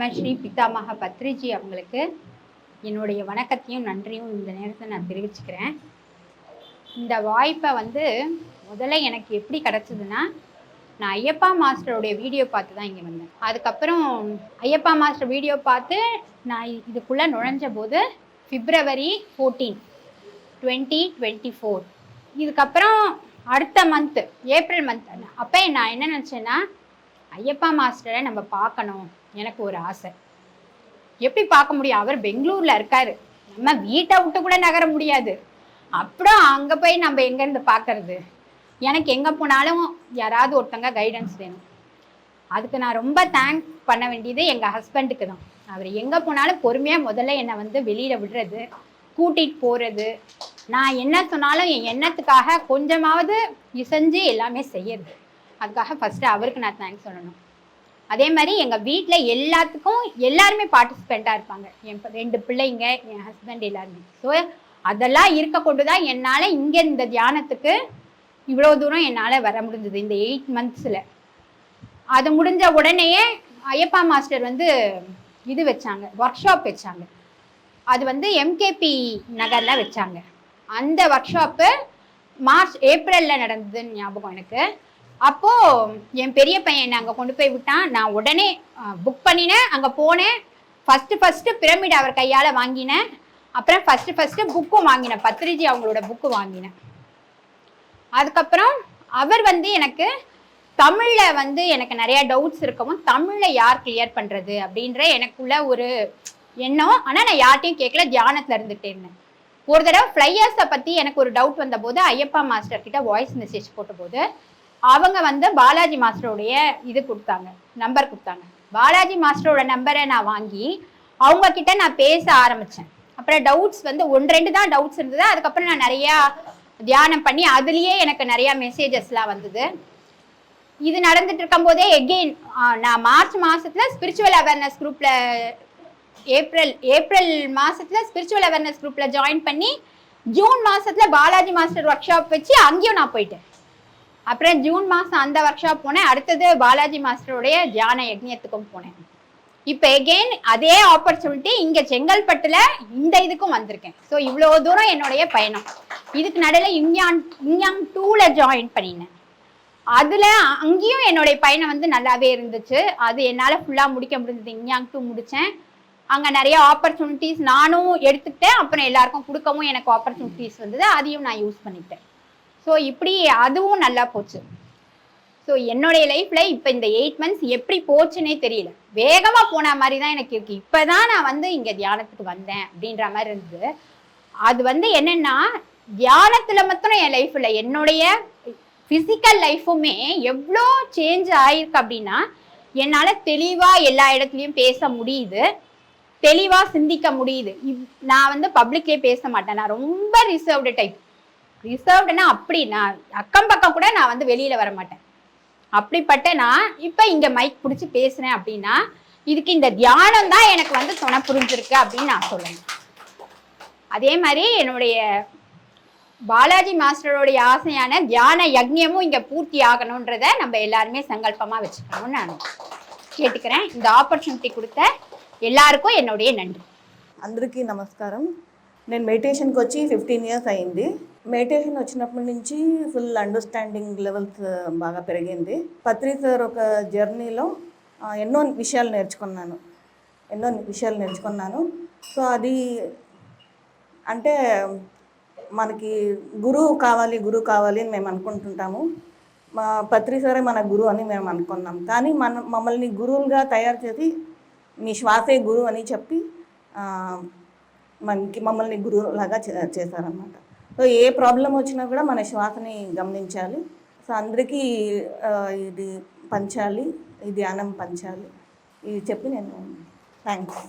பத்மஸ்ரீ பிதாமக பத்ரிஜி அவங்களுக்கு என்னுடைய வணக்கத்தையும் நன்றியும் இந்த நேரத்தில் நான் தெரிவிச்சுக்கிறேன். இந்த வாய்ப்பை வந்து முதல்ல எனக்கு எப்படி கிடச்சிதுன்னா நான் ஐயப்பா மாஸ்டருடைய வீடியோ பார்த்து தான் இங்கே வந்தேன். அதுக்கப்புறம் ஐயப்பா மாஸ்டர் வீடியோ பார்த்து நான் இதுக்குள்ளே நுழைஞ்ச போது February fourteen twenty twenty four இதுக்கப்புறம் அடுத்த மந்த்து ஏப்ரல் மந்த் அப்போ நான் என்ன நினச்சேன்னா ஐயப்பா மாஸ்டரை நம்ம பார்க்கணும். எனக்கு ஒரு ஆசை. எப்படி பார்க்க முடியும்? அவர் பெங்களூரில் இருக்காரு. நம்ம வீட்டை விட்டு கூட நகர முடியாது. அப்புறம் அங்கே போய் நம்ம எங்கேருந்து பார்க்கறது? எனக்கு எங்கே போனாலும் யாராவது ஒருத்தங்க கைடன்ஸ் வேணும். அதுக்கு நான் ரொம்ப தேங்க் பண்ண வேண்டியது எங்கள் ஹஸ்பண்டுக்கு தான். அவர் எங்கே போனாலும் பொறுமையாக முதல்ல என்னை வந்து வெளியில் விடுறது கூட்டிகிட்டு போகிறது நான் என்ன சொன்னாலும் என் எண்ணத்துக்காக கொஞ்சமாவது இசைஞ்சு எல்லாமே செய்யறது. அதுக்காக ஃபஸ்ட்டு அவருக்கு நான் தேங்க்ஸ் சொல்லணும். அதே மாதிரி எங்கள் வீட்டில் எல்லாத்துக்கும் எல்லாருமே பார்ட்டிசிபெண்ட்டாக இருப்பாங்க. என் ரெண்டு பிள்ளைங்க என் ஹஸ்பண்ட் எல்லாருமே. ஸோ அதெல்லாம் இருக்க கொண்டு தான் என்னால் இங்கே இந்த தியானத்துக்கு இவ்வளோ தூரம் என்னால் வர முடிஞ்சது இந்த எயிட் மந்த்ஸில் அது முடிஞ்ச உடனேயே ஐயப்பா மாஸ்டர் வந்து இது வச்சாங்க ஒர்க் ஷாப் வச்சாங்க. அது வந்து எம்கேபி நகரில் வச்சாங்க. அந்த ஒர்க் ஷாப்பு மார்ச் ஏப்ரலில் நடந்ததுன்னு ஞாபகம் எனக்கு. அப்போது என் பெரிய பையன் அங்கே கொண்டு போய் விட்டான். நான் உடனே புக் பண்ணினேன். அங்கே போனேன். ஃபஸ்ட்டு ஃபஸ்ட்டு பிரமிட் அவர் கையால் வாங்கினேன். அப்புறம் ஃபஸ்ட்டு ஃபஸ்ட்டு புக்கும் வாங்கினேன். பத்ரிஜி அவங்களோட புக்கு வாங்கினேன். அதுக்கப்புறம் அவர் வந்து எனக்கு தமிழில் வந்து எனக்கு நிறைய டவுட்ஸ் இருக்கவும் தமிழில் யார் கிளியர் பண்ணுறது அப்படின்ற எனக்குள்ள ஒரு எண்ணம். ஆனால் நான் யார்ட்டையும் கேட்கல தியானத்தில் இருந்துகிட்டே இருந்தேன். ஒரு தடவை ஃப்ளையர்ஸை பற்றி எனக்கு ஒரு டவுட் வந்தபோது ஐயப்பா மாஸ்டர் கிட்ட வாய்ஸ் மெசேஜ் போட்டபோது அவங்க வந்து பாலாஜி மாஸ்டருடைய இது கொடுத்தாங்க நம்பர் கொடுத்தாங்க. பாலாஜி மாஸ்டரோட நம்பரை நான் வாங்கி அவங்க கிட்ட நான் பேச ஆரம்பித்தேன் அப்புறம் டவுட்ஸ் வந்து ஒன்று ரெண்டு தான் டவுட்ஸ் இருந்தது. அதுக்கப்புறம் நான் நிறையா தியானம் பண்ணி அதுலேயே எனக்கு நிறையா மெசேஜஸ்லாம் வந்தது. இது நடந்துட்டு இருக்கும்போதே எகெயின் நான் மார்ச் மாதத்தில் ஸ்பிரிச்சுவல் அவேர்னஸ் குரூப்பில் ஏப்ரல் ஏப்ரல் மாதத்தில் ஸ்பிரிச்சுவல் அவேர்னஸ் குரூப்பில் ஜாயின் பண்ணி ஜூன் மாதத்தில் பாலாஜி மாஸ்டர் ஒர்க் ஷாப் வச்சு அங்கேயும் நான் போயிட்டேன். அப்புறம் ஜூன் மாதம் அந்த ஒர்க் ஷாப் போனேன். அடுத்தது பாலாஜி மாஸ்டருடைய தியான யஜ்ஞத்துக்கும் போனேன். இப்போ எகெயின் அதே ஆப்பர்ச்சுனிட்டி இங்கே செங்கல்பட்டில் இந்த இதுக்கும் வந்திருக்கேன். ஸோ இவ்வளோ தூரம் என்னுடைய பயணம். இதுக்கு நடுவில் இங்யான் இங்யாங் டூவில் ஜாயின் பண்ணினேன். அதில் அங்கேயும் என்னுடைய பயணம் வந்து நல்லாவே இருந்துச்சு. அது என்னால் ஃபுல்லாக முடிக்க முடிஞ்சது. இங்யாங் டூ முடித்தேன் அங்கே நிறைய ஆப்பர்ச்சுனிட்டிஸ் நானும் எடுத்துக்கிட்டேன். அப்புறம் எல்லாருக்கும் கொடுக்கவும் எனக்கு ஆப்பர்ச்சுனிட்டிஸ் வந்தது. அதையும் நான் யூஸ் பண்ணிட்டேன் ஸோ இப்படி அதுவும் நல்லா போச்சு. ஸோ என்னுடைய லைஃப்பில் இப்போ இந்த எயிட் மந்த்ஸ் எப்படி போச்சுன்னே தெரியல. வேகமாக போன மாதிரி தான் எனக்கு இருக்குது இப்போ தான் நான் வந்து இங்கே தியானத்துக்கு வந்தேன் அப்படின்ற மாதிரி இருந்தது. அது வந்து என்னென்னா தியானத்தில் மட்டும் என் லைஃப்பில் என்னுடைய ஃபிசிக்கல் லைஃபுமே எவ்வளோ சேஞ்ச் ஆகிருக்கு அப்படின்னா என்னால் தெளிவாக எல்லா இடத்துலையும் பேச முடியுது. தெளிவாக சிந்திக்க முடியுது. இவ்- நான் வந்து பப்ளிக்லேயே பேச மாட்டேன். நான் ரொம்ப ரிசர்வ்டு டைப் ரிசர்வ்டுனா அப்படி நான் அக்கம் பக்கம் கூட நான் வந்து வெளியில் வர மாட்டேன் அப்படிப்பட்ட நான் இப்போ இங்கே மைக் பிடிச்சி பேசுகிறேன் அப்படின்னா இதுக்கு இந்த தியானம் தான் எனக்கு வந்து துணை புரிஞ்சிருக்கு அப்படின்னு நான் சொல்லணும் அதே மாதிரி என்னுடைய பாலாஜி மாஸ்டருடைய ஆசையான தியான யக்ஞமும் இங்கே பூர்த்தி ஆகணுன்றத நம்ம எல்லாருமே சங்கல்பமாக வச்சுக்கணும்னு நான் கேட்டுக்கிறேன் இந்த ஆப்பர்ச்சுனிட்டி கொடுத்த எல்லாருக்கும் என்னுடைய நன்றி అందరికీ నమస్కారం నేను మెడిటేషన్కి వచ్చి ఫిఫ్టీన్ ఇయర్స్ అయింది మెడిటేషన్ వచ్చినప్పటి నుంచి ఫుల్ అండర్స్టాండింగ్ లెవెల్స్ బాగా పెరిగింది. పత్రి సార్ ఒక జర్నీలో ఎన్నో విషయాలు నేర్చుకున్నాను. ఎన్నో విషయాలు నేర్చుకున్నాను. సో అది అంటే మనకి గురువు కావాలి గురువు కావాలి అని మేము అనుకుంటుంటాము. మా పత్రి సరే మన గురువు అని మేము అనుకున్నాం. కానీ మన మమ్మల్ని గురువులుగా తయారు చేసి మీ శ్వాసే గురువు అని చెప్పి మనకి మమ్మల్ని గురువులాగా చే- చేశారన్నమాట. సో ఏ ప్రాబ్లం వచ్చినా కూడా మన శ్వాసని గమనించాలి. సో అందరికీ ఇది పంచాలి. ఈ ధ్యానం పంచాలి. ఇది చెప్పి నేను థ్యాంక్స్